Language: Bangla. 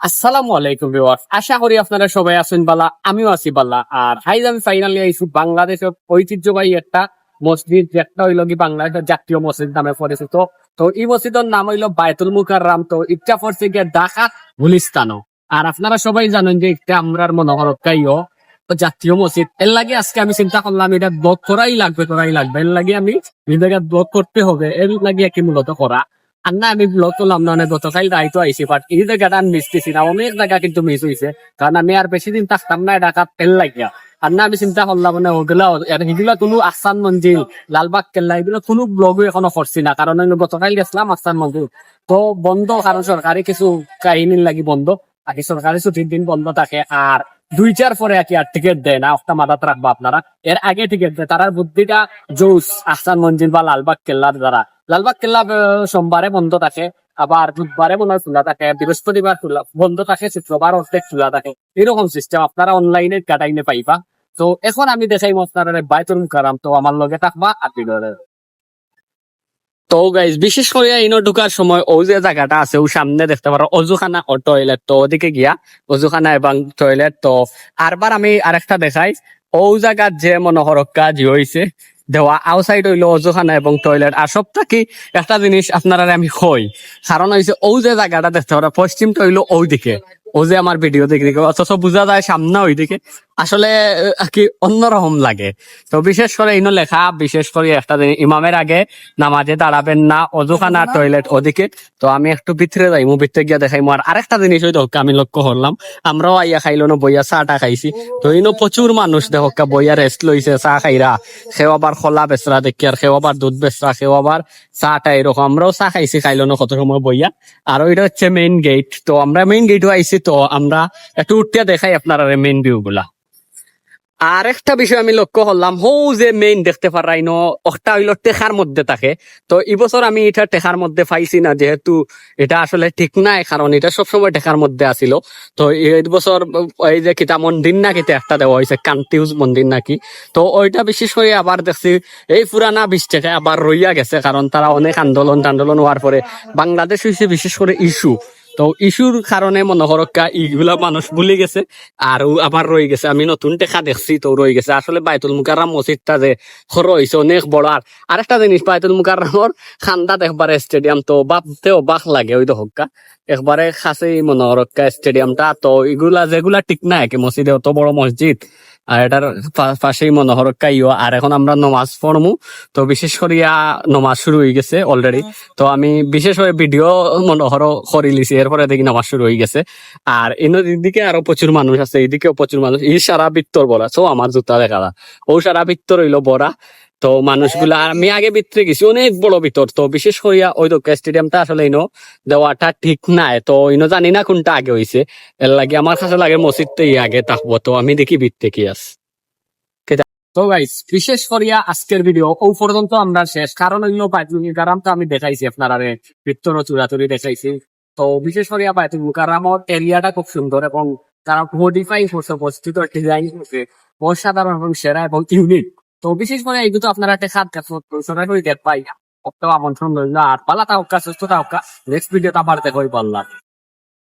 আসসালামু আলাইকুম ভিউয়ার্স। আশা করি আপনারা সবাই আছেন বালা, আমিও আছি বালা। আর হাইজ আমি ফাইনালি আইছি বাংলাদেশের ঐতিহ্যবাহী একটা মসজিদ, যেটা হইল কি বাংলাদেশের জাতীয় মসজিদ নামে পরিচিত। তো এই মসজিদের নাম হইল বায়তুল মুকাররাম। তো ইটা পড়ছে গিয়ে ঢাকা গুলিস্তানও। আর আপনারা সবাই জানেন যে এটা আমরার মনোহর কাইও জাতীয় মসজিদ। এর লাগে আজকে আমি চিন্তা করলাম, এটা ব্লগ করাই লাগবে করাই লাগবে। এর লাগে আমি জায়গায় ব্লগ করতে হবে। এর লাগে কি মূলত করা? আর না আমি ব্লগ করলাম না গতকাল রাইতো আইসি বাট এই জায়গাটা আমি মিস দিছি না, অনেক জায়গা কিন্তু মিস হয়েছে কারণ আমি আর বেশি দিন থাকতাম না ঢাকা তেল লাগিয়া। আর না আমি চিন্তা করলাম মানে ওগুলা কোনো আসান লালবাগ, কেল্লা এগুলো কোনো ব্লগও এখনও করছি না কারণ আমি গতকাল গেছিলাম আসান তো বন্ধ কারণ সরকারি কিছু কাহিনীর লাগি বন্ধ। আর সরকারি ছুটির দিন বন্ধ থাকে আর দুইটার পরে আর কি আর টিকিট দেয় না একটা মাথাত রাখব আপনারা। এর আগে টিকিট দেয় তারার বুদ্ধিটা জোস আহসান মঞ্জিল বা লালবাগ কেল্লার দ্বারা লালবাগ কেল্লা সোমবারে বন্ধ থাকে। আবার বুধবারে মনে হয় খোলা থাকে। বৃহস্পতিবার খোলা বন্ধ থাকে শুক্রবার অর্ধেক খোলা থাকে। এরকম সিস্টেম আপনারা অনলাইনে কাটাইনে পাইবা। তো এখন আমি দেখাই আপনারা বাইতুল মুকারাম তো আমার লগে থাকবা আর তো গাইজ বিশেষ করে ইনো ঢুকার সময় ও যে জায়গাটা আছে, ও সামনে দেখতে পারো অজুখানা ও টয়লেট তো ওদিকে গিয়া, অজুখানা এবং টয়লেট তো আরবার আমি আরেকটা দেখাই। ও জায়গার যে মনোহর কাজ হয়েছে দেওয়া আউটসাইড হইল অজুখানা এবং টয়লেট আর সব থাকি একটা জিনিস আপনারা আমি হই কারণ হয়েছে ও যে জায়গাটা দেখতে পারো পশ্চিমটা হইল ওই দিকে ও যে আমার ভিডিও দেখে দেখে, অথচ বোঝা যায় সামনে ওইদিকে আসলে কি অন্যরকম লাগে। তো বিশেষ করে ইনো লেখা বিশেষ করে একটা ইমামের আগে নামাজে দাঁড়াবেন না অজুখানা টয়লেট ওদিকে। তো আমি একটু ভিতরে যাই ভিতরে গিয়া দেখাই আর আরেকটা জিনিস হয়তো আমি লক্ষ্য করলাম আমরাও আইয়া খাইলো না বইয়া চাটা খাইছি। তো ইনো প্রচুর মানুষ দেখো বইয়া রেস্ট লইছে চা খাইরা। সেও আবার খোলা বেচরা দেখি আর সেও আবার দুধ বেচরা সেও আবার চাটা এরকম। আমরাও চা খাইছি খাইলো না কত সময় বইয়া। আর ওইটা হচ্ছে মেইন গেট তো আমরা মেইন গেটও আইছি তো আমরা একটু উঠতে দেখাই আপনারা মেইন ভিউ গুলা। আর একটা বিষয় আমি লক্ষ্য করলাম, হৌ যে মেইন দেখতে পারাই ন একটা হইল টেকার মধ্যে থাকে। তো এই বছর আমি এটা টেকার মধ্যে পাইছি না, যেহেতু এটা আসলে ঠিক নাই কারণ এটা সবসময় টেখার মধ্যে আসিল তো এই বছর এই যে কিতা মন্দির না কিতা একটা দেওয়া হয়েছে কান্তিউজ মন্দির নাকি তো ওইটা বিশেষ করে আবার দেখছি, এই পুরানা বিশ থেকে আবার রইয়া গেছে কারণ তারা অনেক আন্দোলন টান্দোলন হওয়ার পরে বাংলাদেশ হয়েছে বিশেষ করে ইস্যু তো ইস্যুর কারণে মনে হরক্কা ইগুলা মানুষ ভুলে গেছে, আর ও আবার রয়ে গেছে। আমি নতুন টেকা দেখছি, তো রয়ে গেছে। আসলে বাইতুল মুকাররাম মসজিদটা যে খর হয়েছে অনেক বড়, আর আরেকটা জিনিস, বাইতুল মুকাররামর খান্দা দেখবারে স্টেডিয়াম তো বাপতেও বাক লাগে ওই হক্কা একবারে খাসেই মনে হরক্কা স্টেডিয়ামটা তো এগুলা যেগুলা ঠিক না কি মসজিদে অত বড় মসজিদ আর এটার পাশেই পাশেই হর কাইও আর এখন আমরা নমাজ পড়মু। তো বিশেষ করিয়া নমাজ শুরু হয়ে গেছে অলরেডি তো আমি বিশেষ করে ভিডিও মনে হর করে লিছি। এরপরে দেখি নমাজ শুরু হয়ে গেছে। আর এনো দিকে আরও প্রচুর মানুষ আছে। এদিকেও প্রচুর মানুষ। এই সারা বৃত্তর বলা সো আমার জুতা দেখা ও সারা বৃত্তর হইল বড়া। তো মানুষগুলা, আমি আগে ভিতরে গেছি, অনেক বড় ভিতর, তো বিশেষ করিয়া ওই দোকা স্টেডিয়ামটা আসলে ইনো দেওয়াটা ঠিক নাই, তো ইনো জানি না কোনটা আগে হইছে, এর লাগে আমার কাছে লাগে মসজিদটাই আগে থাকব, তো আমি দেখি ভিতরে কি আছে। তো গাইস বিশেষ করিয়া আজকের ভিডিও ও পর্যন্ত আমরা শেষ, কারণ হইল বাইতুল মুকারাম তো আমি দেখাইছি আপনারা ভিতর চুরাচুরি দেখাইছি। তো বিশেষ করিয়া বাইতুল মুকারামর এরিয়াটা খুব সুন্দর এবং তারা মডিফাই করছে, উপস্থিত ডিজাইন করছে, অসাধারণ এবং সেরা এবং ইউনিক তো বিশেষ করে এইগুলো আপনারা একটা খাত করে দেখ পাই আমন্ত্রণ রইল আর পালা তাও সুস্থ তাও নেক্সট ভিডিওটা আবার দেখোই পারলাম